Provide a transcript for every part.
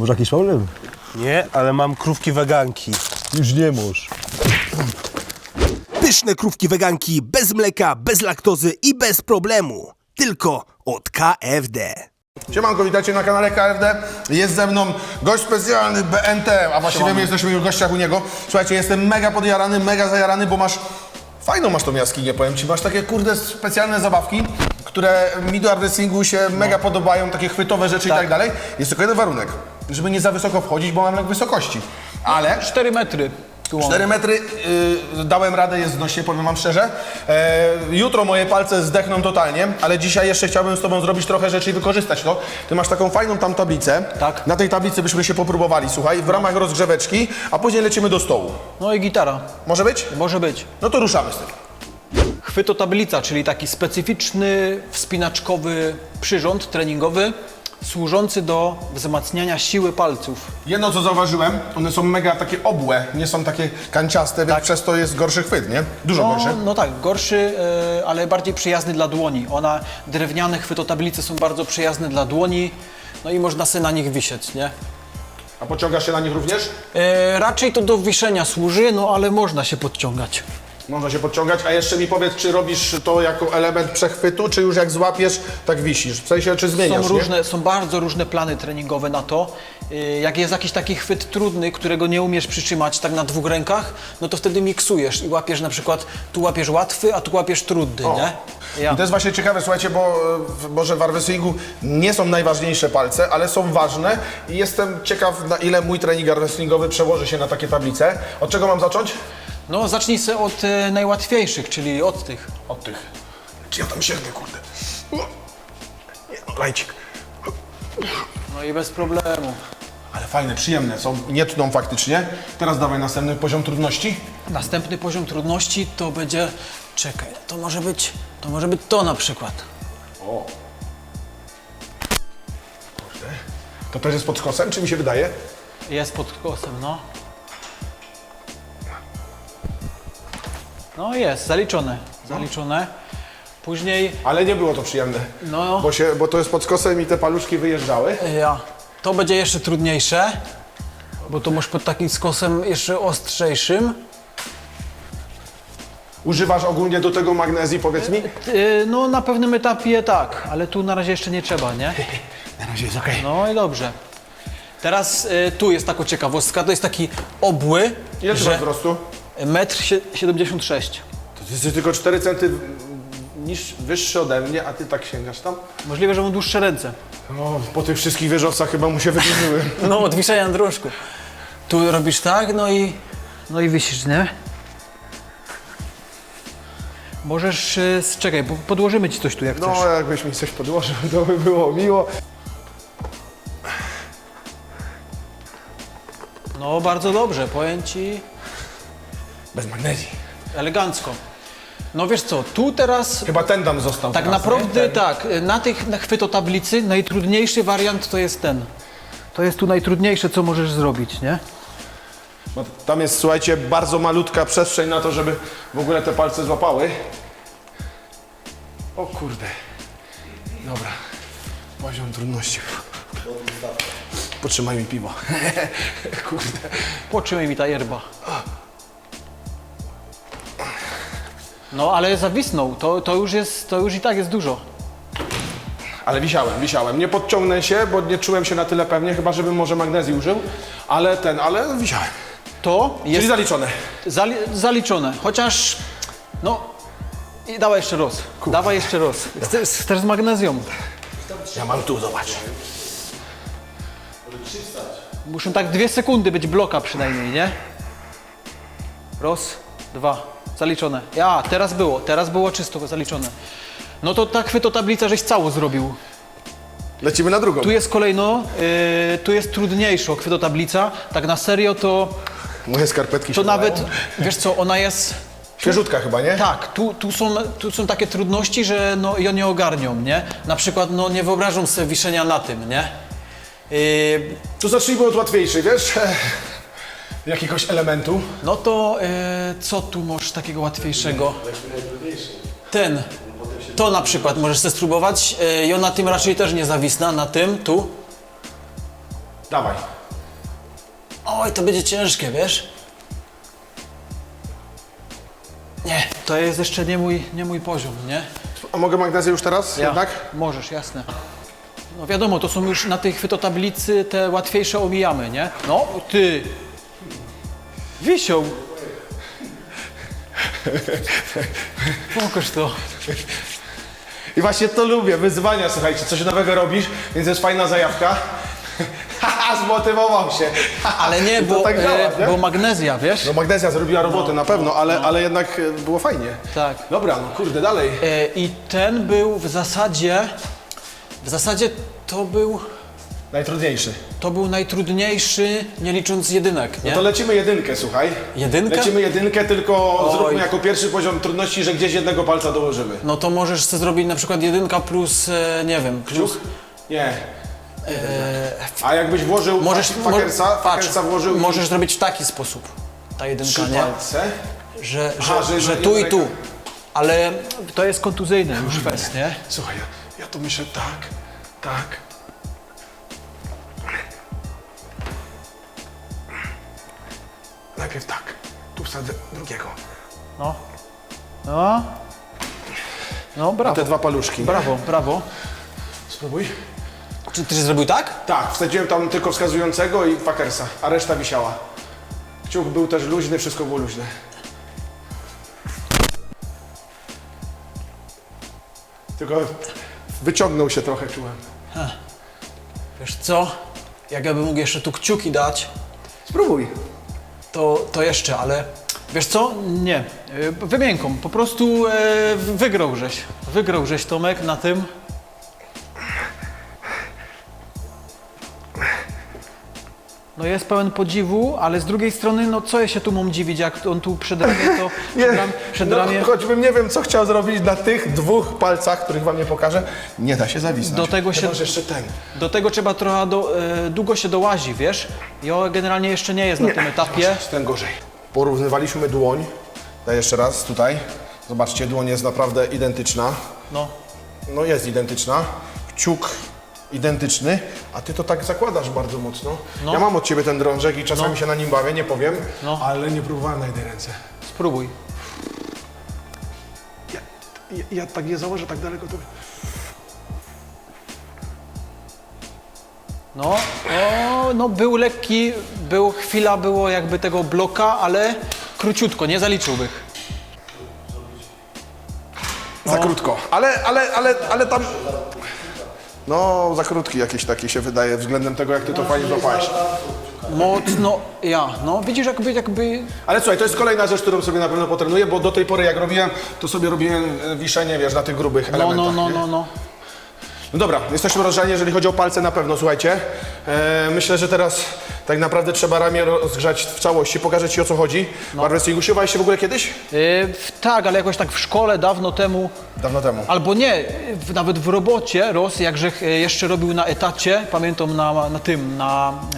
Może jakiś problem? Nie, ale mam krówki weganki. Już nie możesz. Pyszne krówki weganki bez mleka, bez laktozy i bez problemu. Tylko od KFD. Siemanko, witajcie na kanale KFD. Jest ze mną gość specjalny BNT, a właściwie my jesteśmy już gościach u niego. Słuchajcie, jestem mega podjarany, mega zajarany, bo masz fajną masz tą jaskinię, powiem Ci. Masz takie kurde specjalne zabawki, które mi do artdressingu się mega podobają, takie chwytowe rzeczy i tak dalej. Jest tylko jeden warunek, żeby nie za wysoko wchodzić, bo mam lek wysokości. Ale 4 metry. Tu mam. 4 metry y, dałem radę, jest znośnie, powiem wam szczerze. E, jutro moje palce zdechną totalnie, ale dzisiaj jeszcze chciałbym z tobą zrobić trochę rzeczy i wykorzystać to. Ty masz taką fajną tam tablicę. Tak. Na tej tablicy byśmy się popróbowali, słuchaj, w ramach rozgrzeweczki, a później lecimy do stołu. No i gitara. Może być? Może być. No to ruszamy z tym. Chwytotablica, czyli taki specyficzny, wspinaczkowy przyrząd treningowy, służący do wzmacniania siły palców. Jedno co zauważyłem, one są mega takie obłe, nie są takie kanciaste, więc przez to jest gorszy chwyt, nie? Dużo No, gorszy. no tak, gorszy, e, ale bardziej przyjazny dla dłoni. Ona, drewniane chwytotablice są bardzo przyjazne dla dłoni, no i można sobie na nich wisieć, nie? A pociągasz się na nich również? E, raczej to do wiszenia służy, no ale można się podciągać. Można się podciągać, a jeszcze mi powiedz, czy robisz to jako element przechwytu, czy już jak złapiesz, tak wisisz? W sensie, czy zmieniasz, Są nie? różne, są bardzo różne plany treningowe na to. Yy, Jak jest jakiś taki chwyt trudny, którego nie umiesz przytrzymać tak na dwóch rękach, no to wtedy miksujesz i łapiesz na przykład, tu łapiesz łatwy, a tu łapiesz trudny, nie? Ja. I to jest właśnie ciekawe, słuchajcie, bo e, w- może w armwrestlingu nie są najważniejsze palce, ale są ważne i jestem ciekaw, na ile mój trening armwrestlingowy przełoży się na takie tablice. Od czego mam zacząć? No zacznij sobie od e, najłatwiejszych, czyli od tych. Od tych. Czy ja tam sięgnę, kurde? O, nie, no, Lajcik. No i bez problemu. Ale fajne, przyjemne są, nie tną faktycznie. Teraz dawaj następny poziom trudności. Następny poziom trudności to będzie, czekaj, to może być, to może być to na przykład. O. Kurde. To też jest pod skosem, czy mi się wydaje? Jest pod kosem, no. No jest, zaliczone, zaliczone. Później Ale nie było to przyjemne. No. Bo, się, bo to jest pod skosem i te paluszki wyjeżdżały. Ja. To będzie jeszcze trudniejsze, bo to masz pod takim skosem jeszcze ostrzejszym. Używasz ogólnie do tego magnezji, powiedz mi? Yy, no na pewnym etapie tak, ale tu na razie jeszcze nie trzeba, nie? Na razie jest okej. No i dobrze. Teraz y, tu jest taka ciekawostka, to jest taki obły, Ile ty że masz wzrostu? Metr sie- 76. To ty jesteś tylko 4 centy niż wyższy ode mnie, a ty tak sięgasz tam? Możliwe, że mam dłuższe ręce. O, po tych wszystkich wieżowcach chyba mu się wydłużyły. No, od wiszenia na drążku. Tu robisz tak, no i, no i wisisz, nie? Możesz, y, czekaj, bo podłożymy ci coś tu jak chcesz. No, jakbyś mi coś podłożył, to by było miło. No, bardzo dobrze, powiem ci Bez magnezji. elegancko. No wiesz co, tu teraz Chyba ten tam został tak teraz, naprawdę? Ten. tak, na tych na chwytotablicy najtrudniejszy wariant to jest ten. To jest tu najtrudniejsze, co możesz zrobić, nie? Bo tam jest, słuchajcie, bardzo malutka przestrzeń na to, żeby w ogóle te palce złapały. O kurde. Dobra. Poziom trudności. Potrzymaj mi piwo. kurde. Potrzymaj mi ta yerba. No ale zawisnął, to, to już jest, to już i tak jest dużo. Ale wisiałem, wisiałem. Nie podciągnę się, bo nie czułem się na tyle pewnie, chyba żebym może magnezji użył. Ale ten, ale wisiałem. To Czyli jest zaliczone. zali zaliczone, chociaż no i dawaj jeszcze raz, dawaj jeszcze raz. Chcesz, chcesz z magnezją. Ja mam tu, zobacz. Muszą tak dwie sekundy być bloka przynajmniej, nie? Raz, dwa, zaliczone. Ja, teraz było, teraz było czysto zaliczone. No to tak chwyto tablica, żeś cało zrobił. Lecimy na drugą. Tu jest kolejno, yy, tu jest trudniejsza chwytotablica. Tak na serio to, Moje skarpetki to się nawet, nalają. wiesz co, ona jest... Świeżutka chyba, nie? Tak, tu, tu, są, tu są takie trudności, że no, ja nie ogarnią, nie? Na przykład, no nie wyobrażam sobie wiszenia na tym, nie? Yy, Tu zacznijmy od łatwiejszej, wiesz? Jakiegoś elementu. no to yy, co tu masz takiego łatwiejszego? Ten. To na przykład możesz sobie spróbować. Yy, ja na tym raczej też nie zawisna, na tym, tu. Dawaj. Oj, to będzie ciężkie, wiesz? Nie, to jest jeszcze nie mój, nie mój poziom, nie? A mogę magnezję już teraz jednak? Możesz, jasne. No wiadomo, to są już na tej chwytotablicy te łatwiejsze omijamy, nie? No, ty. Wisią. Pokaż to. I właśnie to lubię, wyzwania, słuchajcie, coś nowego robisz, więc jest fajna zajawka. Haha, zmotywował się. Ale nie, I to bo, tak działa, e, nie? bo magnezja, wiesz? No magnezja zrobiła robotę na pewno, ale, ale jednak e, było fajnie. Tak. Dobra, no kurde, dalej. E, I ten był w zasadzie, w zasadzie to był, Najtrudniejszy. to był najtrudniejszy, nie licząc jedynek, nie? No to lecimy jedynkę, słuchaj. Jedynkę? Lecimy jedynkę, tylko Oj. zróbmy jako pierwszy poziom trudności, że gdzieś jednego palca dołożymy. No to możesz sobie zrobić na przykład jedynka plus, e, nie wiem, plus... Kciuk? Nie. A jakbyś włożył Możesz, fakersa, mo- patrz, fakersa włożył i możesz zrobić w taki sposób, ta jedynka, trzy nie? palce. Że, że, Aha, że że tu i tu. Ale to jest kontuzyjny już fest, nie? Słuchaj, ja, ja to myślę tak, tak. Najpierw tak. Tu wsadzę drugiego. No. No. No, brawo. Te dwa paluszki. Brawo, brawo. Spróbuj. Czy ty zrobił tak? Tak, wsadziłem tam tylko wskazującego i fakersa, a reszta wisiała. Kciuk był też luźny, wszystko było luźne. Tylko wyciągnął się trochę, czułem. Wiesz co? Jak ja bym mógł jeszcze tu kciuki dać, Spróbuj. To, to jeszcze, ale wiesz co? Nie. Y, Wymięką. Po prostu e, wygrał żeś. Wygrał żeś Tomek na tym. No jest pełen podziwu, ale z drugiej strony, no co ja się tu mam dziwić, jak on tu przed ramię to... Przed, ram, przed no, ramię... choćbym nie wiem, co chciał zrobić na tych dwóch palcach, których wam nie pokażę, nie da się zawisnąć. Do tego się- jeszcze ten. Do tego trzeba trochę do, e, długo się dołazi, wiesz? Ja generalnie jeszcze nie jest na tym etapie. Jest ten gorzej. Porównywaliśmy dłoń. Daj jeszcze raz, tutaj. Zobaczcie, dłoń jest naprawdę identyczna. No. No jest identyczna. Kciuk identyczny, a ty to tak zakładasz bardzo mocno. No. Ja mam od ciebie ten drążek i czasami No. się na nim bawię, nie powiem, No. ale nie próbowałem na jednej ręce. Spróbuj. Ja, ja, ja tak nie założę tak daleko, to... No, o, no był lekki, był, chwila było jakby tego bloka, ale króciutko, nie zaliczyłbych. Za krótko. Ale, ale, ale, ale tam... No, za krótki jakiś taki się wydaje względem tego, jak ty to fajnie złapałeś. Mocno, ja, no widzisz jakby, jakby, Ale słuchaj, to jest kolejna rzecz, którą sobie na pewno potrenuję, bo do tej pory jak robiłem, to sobie robiłem e, wiszenie, wiesz, na tych grubych no, elementach. no, no, nie? no, no. No dobra, jesteśmy rozgrzani, jeżeli chodzi o palce na pewno, słuchajcie. E, myślę, że teraz tak naprawdę trzeba ramię rozgrzać w całości. Pokażę Ci o co chodzi. No. Barwesting, usiłowałeś się w ogóle kiedyś? Yy, tak, ale jakoś tak w szkole dawno temu, Dawno temu. albo nie, w, nawet w robocie Ros, jakże e, jeszcze robił na etacie, pamiętam na, na tym, na, e,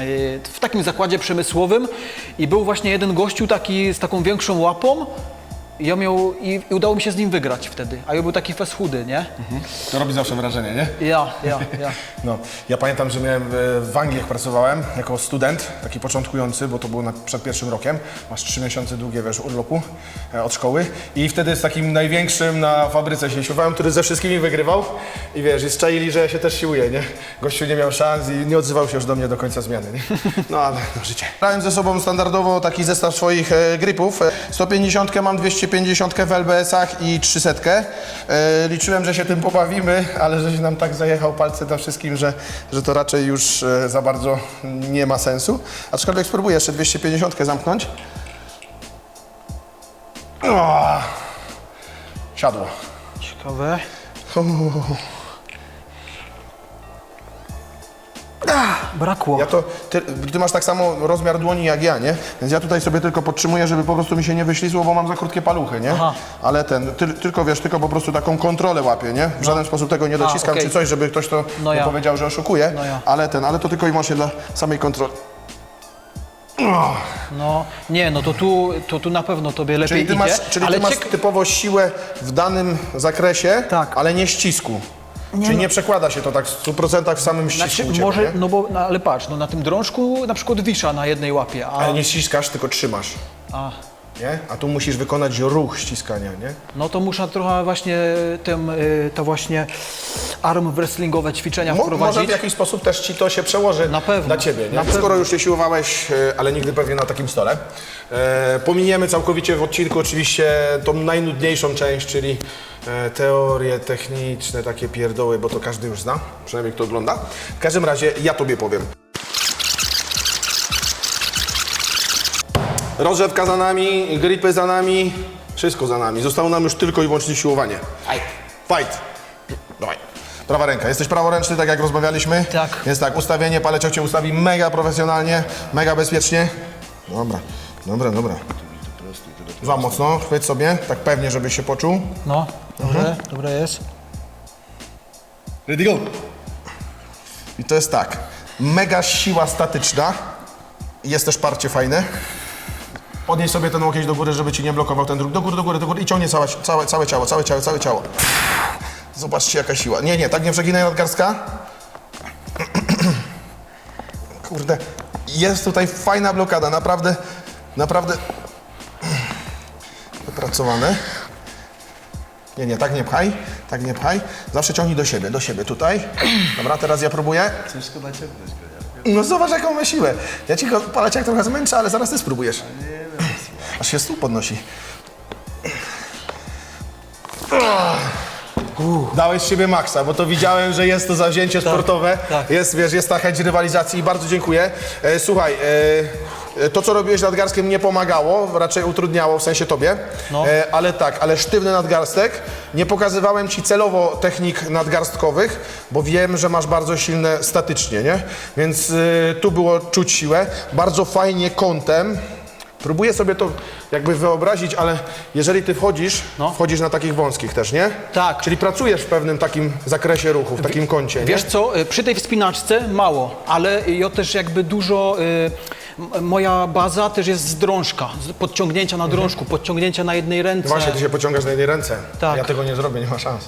w takim zakładzie przemysłowym i był właśnie jeden gościu taki z taką większą łapą i ja miał, i, i udało mi się z nim wygrać wtedy, a ja był taki fest chudy, nie? To robi zawsze wrażenie, nie? Ja, ja, ja. No, ja pamiętam, że miałem e, w Anglii, jak pracowałem, jako student, taki początkujący, bo to było na, przed pierwszym rokiem. Masz trzy miesiące długie, wiesz, urlopu e, od szkoły. I wtedy z takim największym na fabryce się siłowałem, który ze wszystkimi wygrywał. I wiesz, i zczaili, że ja się też siłuję, nie? Gościu nie miał szans i nie odzywał się już do mnie do końca zmiany, nie? No, ale no, życie. Brałem ze sobą standardowo taki zestaw swoich e, gripów. E, 150 mam 250 w LBS-ach i 300. E, liczyłem, że się tym pobawimy, ale żeś nam tak zajechał palce na wszystkim, że, że to raczej już e, za bardzo nie ma sensu. Aczkolwiek spróbuję jeszcze 250 zamknąć. O, siadło. Ciekawe. Brakło. Ja to, ty, ty masz tak samo rozmiar dłoni jak ja, nie? Więc ja tutaj sobie tylko podtrzymuję, żeby po prostu mi się nie wyślizło, bo mam za krótkie paluchy, nie? Aha. Ale ten, ty, tylko wiesz, tylko po prostu taką kontrolę łapię, nie? W żaden sposób tego nie dociskam okej. czy coś, żeby ktoś to No nie ja. powiedział, że oszukuje. No ja. Ale ten, ale to tylko i wyłącznie dla samej kontroli. No, nie, no to tu, to tu na pewno tobie lepiej Czyli ty idzie. masz, czyli ale ty masz ciek- typowo siłę w danym zakresie, Tak. ale nie ścisku. Nie Czyli no. nie przekłada się to tak w 100% w samym ścisku Znaczy, u ciebie, może, nie? no bo, no, ale patrz, no na tym drążku na przykład wisza na jednej łapie, a... Ale nie ściskasz, tylko trzymasz, a nie? A tu musisz wykonać ruch ściskania, nie? no to muszę trochę właśnie tym, y, to właśnie arm wrestlingowe ćwiczenia Mo, może wprowadzić. w jakiś sposób też ci to się przełoży Na pewno. dla ciebie, nie? Na pewno. Skoro już się siłowałeś, e, ale nigdy pewnie na takim stole. E, pominiemy całkowicie w odcinku oczywiście tą najnudniejszą część, czyli e, teorie techniczne, takie pierdoły, bo to każdy już zna, przynajmniej kto ogląda. W każdym razie ja tobie powiem. Rozrzewka za nami, gripy za nami, wszystko za nami. Zostało nam już tylko i wyłącznie siłowanie. Fight. Dawaj. Prawa ręka. Jesteś praworęczny, tak jak rozmawialiśmy? Tak. Więc tak, ustawienie, paleciok cię ustawi mega profesjonalnie, mega bezpiecznie. Dobra, dobra, dobra. Za mocno, chwyć sobie, tak pewnie, żebyś się poczuł. No, dobre, Mhm. dobre jest. Ready go. I to jest tak, mega siła statyczna, jest też parcie fajne. Podnieś sobie ten łokieć do góry, żeby ci nie blokował ten druk. Do góry, do góry, do góry i ciągnie całe, całe, całe ciało, całe ciało, całe ciało. Zobaczcie jaka siła. Nie, nie, tak nie przeginaj nadgarstka. Kurde, jest tutaj fajna blokada, naprawdę, naprawdę wypracowane. Nie, nie, tak nie pchaj, tak nie pchaj. Zawsze ciągnij do siebie, do siebie, tutaj. Dobra, teraz ja próbuję. Ciężko naciągnąć go? No zobacz jaką ma siłę. Ja ci paleciak trochę zmęczę, ale zaraz ty spróbujesz. Aż się stół podnosi. Dałeś z siebie maksa, bo to widziałem, że jest to zawzięcie sportowe. tak. Jest, wiesz, jest ta chęć rywalizacji i bardzo dziękuję. E, słuchaj, e, to co robiłeś nadgarstkiem nie pomagało, raczej utrudniało w sensie tobie. No. E, ale tak, ale sztywny nadgarstek. Nie pokazywałem ci celowo technik nadgarstkowych, bo wiem, że masz bardzo silne statycznie, nie? Więc y, tu było czuć siłę. Bardzo fajnie kątem. Próbuję sobie to jakby wyobrazić, ale jeżeli ty wchodzisz, No. wchodzisz na takich wąskich też, nie? Tak. Czyli pracujesz w pewnym takim zakresie ruchu, w takim kącie, nie? Wiesz co, y, przy tej wspinaczce mało, ale ja też jakby dużo, y, moja baza też jest z drążka, z podciągnięcia na drążku, podciągnięcia na jednej ręce. Mhm. Właśnie, ty się pociągasz na jednej ręce. Tak. Ja tego nie zrobię, nie ma szans.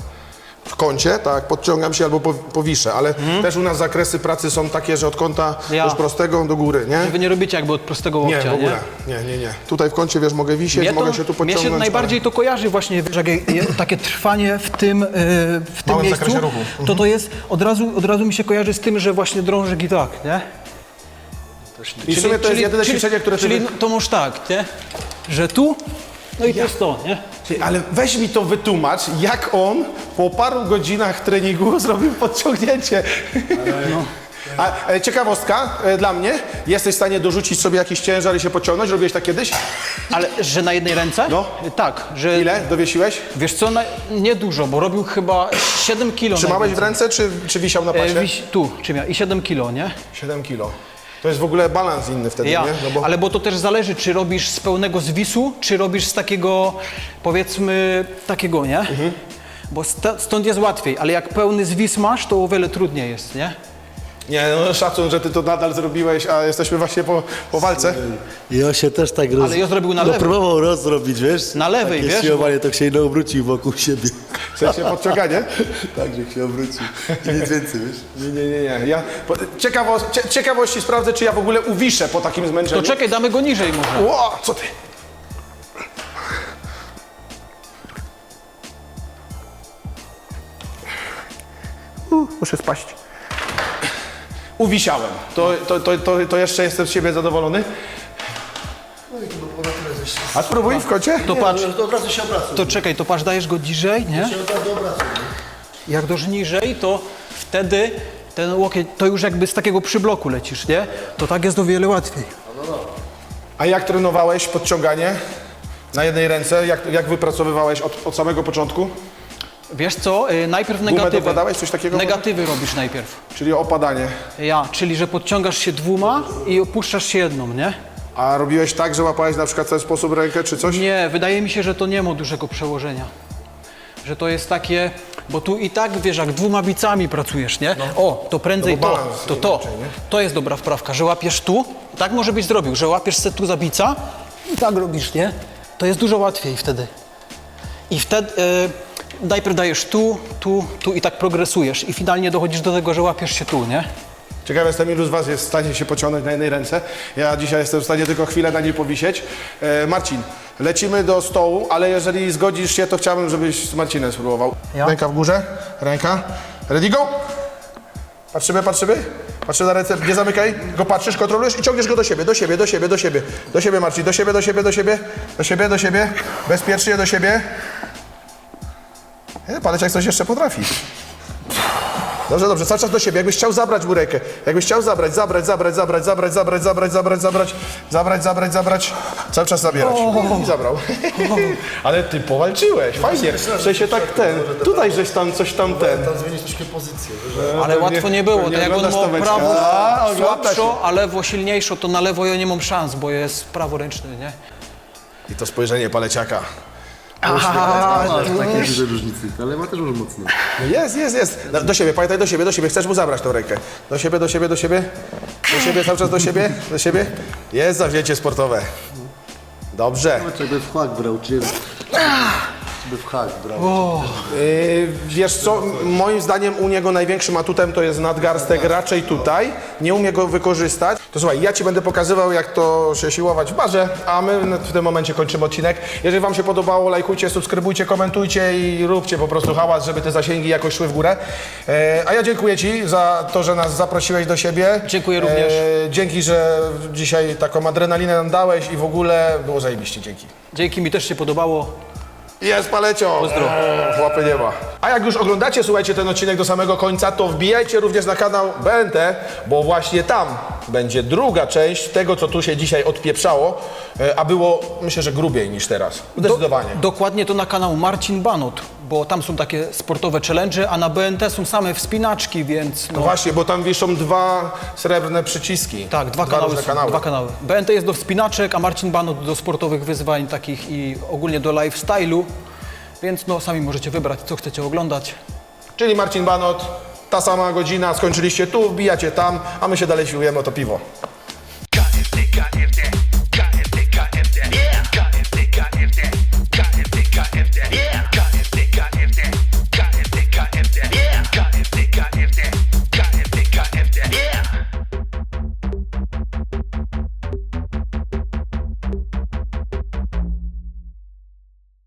W kącie, tak, podciągam się albo po- powiszę, ale też u nas zakresy pracy są takie, że od kąta Mhm. Ja. już prostego do góry, nie? Wy nie robicie jakby od prostego Nie, łokcia, w ogóle. Nie, nie, nie. Tutaj w kącie, wiesz, mogę wisieć, Mnie, mogę to, się tu mnie podciągnąć. się najbardziej to kojarzy właśnie, wiesz, jak, jak, takie trwanie w tym, y, w tym Małym miejscu, zakresie ruchu. to to jest, od razu, od razu mi się kojarzy z tym, że właśnie drążek i tak, nie? I w sumie to jest jedyne ćwiczenie, które ty... Czyli to masz tak, nie? Że tu, no i to jest to, nie? Ale weź mi to wytłumacz, jak on po paru godzinach treningu zrobił podciągnięcie. A e, ciekawostka e, dla mnie, jesteś w stanie dorzucić sobie jakiś ciężar i się pociągnąć? Robiłeś tak kiedyś? Ale, że na jednej ręce? No. Tak, że... Ile dowiesiłeś? Wiesz co, na, nie dużo, bo robił chyba 7 kilo. Trzymałeś w najwięcej. ręce, czy, czy wisiał na E, pasie? wiś, tu, czym ja? I 7 kilo, nie? 7 kilo. To jest w ogóle balans inny wtedy, Ja, nie? No bo... ale bo to też zależy, czy robisz z pełnego zwisu, czy robisz z takiego, powiedzmy, takiego, nie? Mhm. Bo stąd jest łatwiej, ale jak pełny zwis masz, to o wiele trudniej jest, nie? Nie, no szacun, że ty to nadal zrobiłeś, a jesteśmy właśnie po, po walce. I on się też tak roz... Ale ja zrobił na no, lewej. próbował rozrobić, wiesz? Na lewej, Takie wiesz? siłowanie, to się obrócił wokół siebie. W sensie podciąganie. tak, że się obrócił. Nic więcej, wiesz? Nie, nie, nie, nie. Ja, po, ciekawo, cie, ciekawości sprawdzę, czy ja w ogóle uwiszę po takim zmęczeniu. To czekaj, damy go niżej może. Ło, co ty? U, muszę spaść. Uwisiałem. To, to, to, to, to jeszcze jestem z siebie zadowolony. A spróbuj w kocie. To patrz, To od razu się obraca. to czekaj, to patrz, dajesz go niżej, nie? Się od razu. Jak doż niżej, to wtedy ten łokieć, to już jakby z takiego przybloku lecisz, nie? To tak jest o wiele łatwiej. A jak trenowałeś podciąganie na jednej ręce? Jak, jak wypracowywałeś od, od samego początku? Wiesz co, y, najpierw negatywy. dokładałeś, coś takiego? Negatywy robisz najpierw. Czyli opadanie. Ja, czyli że podciągasz się dwoma i opuszczasz się jedną, nie? A robiłeś tak, że łapałeś na przykład w ten sposób rękę czy coś? Nie, wydaje mi się, że to nie ma dużego przełożenia. Że to jest takie, bo tu i tak wiesz, jak dwoma bicami pracujesz, nie? O, to prędzej No bo to, balans to to. inaczej, nie? To jest dobra wprawka, że łapiesz tu, tak może byś zrobił, że łapiesz se tu za bica i tak robisz, nie? To jest dużo łatwiej wtedy. I wtedy, e, najpierw dajesz tu, tu, tu i tak progresujesz i finalnie dochodzisz do tego, że łapiesz się tu, nie? Ciekawe jestem, ilu z Was jest w stanie się pociągnąć na jednej ręce. Ja dzisiaj jestem w stanie tylko chwilę na niej powisieć. E, Marcin, lecimy do stołu, ale jeżeli zgodzisz się, to chciałbym, żebyś z Marcinem spróbował. Ja? Ręka w górze, ręka. Ready, go! Patrzymy, patrzymy. Patrzymy na ręce, nie zamykaj. Go patrzysz, kontrolujesz i ciągniesz go do siebie, do siebie, do siebie, do siebie. Do siebie, Marcin, do siebie, do siebie, do siebie. Do siebie, do siebie. Bezpiecznie do siebie. Nie, Paleciak coś jeszcze potrafi. Dobrze, dobrze, cały czas do siebie. Jakbyś chciał zabrać mu rękę. Jakbyś chciał zabrać, zabrać, zabrać, zabrać, zabrać, zabrać, zabrać, zabrać, zabrać, zabrać, zabrać, zabrać. Cały czas zabierać. I zabrał. Ale ty powalczyłeś, fajnie. W sensie tak ten, tutaj żeś tam coś tam ten. Tam zmienić troszkę pozycję. Ale łatwo nie było, to jak on oglądasz ma to meczka. prawo A, ogląda słabszo, a lewo silniejsze, to na lewo ja nie mam szans, bo jest praworęczny, nie? I to spojrzenie paleciaka. Takie duże różnice, ale ma też już mocno. No Jest, jest, jest. Do- Do siebie, pamiętaj do siebie, do siebie. Chcesz mu zabrać tą rękę. Do siebie, do siebie, do siebie. Do siebie, cały czas do siebie, do siebie. Jest zawzięcie sportowe. Dobrze. Jakby w hak brał, czy by w hak brał. Yy, wiesz co, moim zdaniem u niego największym atutem to jest nadgarstek raczej tutaj. Nie umie go wykorzystać. To słuchaj, ja Ci będę pokazywał jak to się siłować w barze, a my w tym momencie kończymy odcinek. Jeżeli Wam się podobało, lajkujcie, subskrybujcie, komentujcie i róbcie po prostu hałas, żeby te zasięgi jakoś szły w górę. E, a ja dziękuję Ci za to, że nas zaprosiłeś do siebie. Dziękuję również. E, dzięki, że dzisiaj taką adrenalinę nam dałeś i w ogóle było zajebiście. Dzięki. Dzięki, mi też się podobało. Jest palecio! Pozdro. Łapy nie ma. A jak już oglądacie, słuchajcie, ten odcinek do samego końca, to wbijajcie również na kanał BNT, bo właśnie tam będzie druga część tego, co tu się dzisiaj odpieprzało, e, a było, myślę, że grubiej niż teraz. Zdecydowanie. Dokładnie to na kanał Marcin Banot, bo tam są takie sportowe challenge, a na BNT są same wspinaczki, więc no, Właśnie, bo tam wiszą dwa srebrne przyciski. tak, dwa, kanały, różne są, kanały. dwa kanały. BNT jest do wspinaczek, a Marcin Banot do sportowych wyzwań takich i ogólnie do lifestyle'u, więc no sami możecie wybrać, co chcecie oglądać. Czyli Marcin Banot, ta sama godzina, skończyliście tu, wbijacie tam, a my się dalej siłujemy o to piwo.